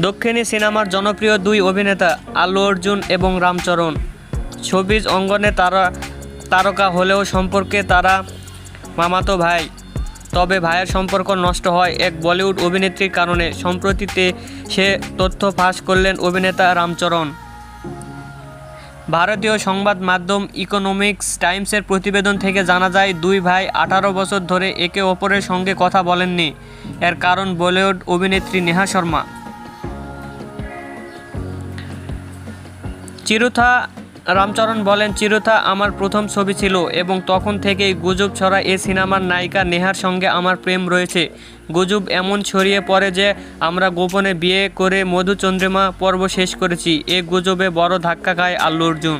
দক্ষিণী সিনেমার জনপ্রিয় দুই অভিনেতা আল্লু অর্জুন এবং রামচরণ। ছবিজ অঙ্গনে তারা তারকা হলেও সম্পর্কে তারা মামাতো ভাই। তবে ভাইয়ের সম্পর্ক নষ্ট হয়। এক বলিউড অভিনেত্রীর কারণে সম্প্রতিতে সে তথ্য ফাঁস করলেন অভিনেতা রামচরণ। ভারতীয় সংবাদ মাধ্যম ইকোনমিক্স টাইমসের প্রতিবেদন থেকে জানা যায়, দুই ভাই আঠারো বছর ধরে একে অপরের সঙ্গে কথা বলেননি। এর কারণ বলিউড অভিনেত্রী নেহা শর্মা। চিরুথা রামচরণ বলেন, চিরুথা আমার প্রথম ছবি ছিল এবং তখন থেকেই গুজব ছড়া এ সিনেমার নায়িকা নেহার সঙ্গে আমার প্রেম রয়েছে। গুজব এমন ছড়িয়ে পড়ে যে আমরা গোপনে বিয়ে করে মধুচন্দ্রিমা পর্ব শেষ করেছি। এ গুজবে বড় ধাক্কা খায় আল্লু অর্জুন।